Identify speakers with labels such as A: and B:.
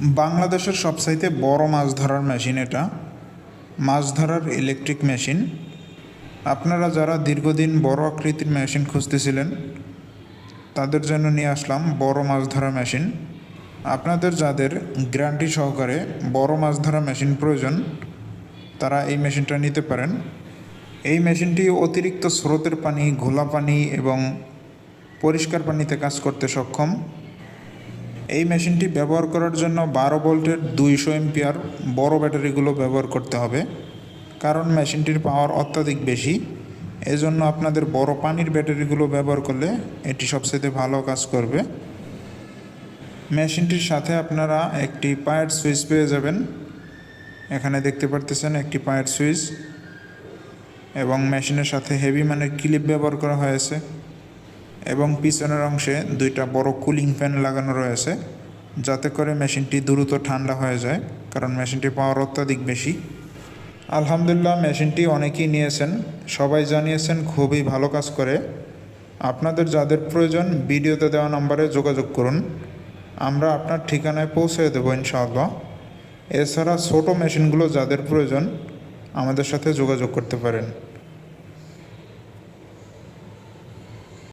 A: বাংলাদেশের সবচাইতে বড় মাছ ধরার মেশিন এটা। মাছ ধরার ইলেকট্রিক মেশিন আপনারা যারা দীর্ঘদিন বড় আকৃতির মেশিন খুঁজতেছিলেন, তাদের জন্য নিয়ে আসলাম বড় মাছ ধরা মেশিন আপনাদের যাদের গ্যারান্টি সহকারে বড় মাছ ধরা মেশিন প্রয়োজন, তারা এই মেশিনটা নিতে পারেন। এই মেশিনটি অতিরিক্ত স্রোতের পানি, ঘোলা পানি এবং পরিষ্কার পানিতে কাজ করতে সক্ষম। এই মেশিনটি ব্যবহার করার জন্য বারো ভোল্টের দুইশো এমপিআর বড় ব্যাটারিগুলো ব্যবহার করতে হবে। কারণ মেশিনটির পাওয়ার অত্যাধিক বেশি, এজন্য আপনাদের বড় পানির ব্যাটারিগুলো ব্যবহার করলে এটি সবচেয়ে ভালো কাজ করবে। মেশিনটির সাথে আপনারা একটি পায়ের সুইচ পেয়ে যাবেন। এখানে দেখতে পারতেছেন একটি পায়ের সুইচ এবং মেশিনের সাথে হেভি মানের ক্লিপ ব্যবহার করা হয়েছে। এবং পিছনের অংশে দুইটা বড় কুলিং ফ্যান লাগানো রয়েছে, যাতে করে মেশিনটি দ্রুত ঠান্ডা হয়ে যায়, কারণ মেশিনটি পাওয়ার অত্যাধিক বেশি। আলহামদুলিল্লাহ, মেশিনটি অনেকেই নিয়েছেন। সবাই জানিয়েছেন খুবই ভালো কাজ করে। আপনাদের যাদের প্রয়োজন, ভিডিওতে দেওয়া নম্বরে যোগাযোগ করুন। আমরা আপনার ঠিকানায় পৌঁছে দেবো, ইনশাআল্লাহ। এছাড়া ছোটো মেশিনগুলো যাদের প্রয়োজন, আমাদের সাথে যোগাযোগ করতে পারেন।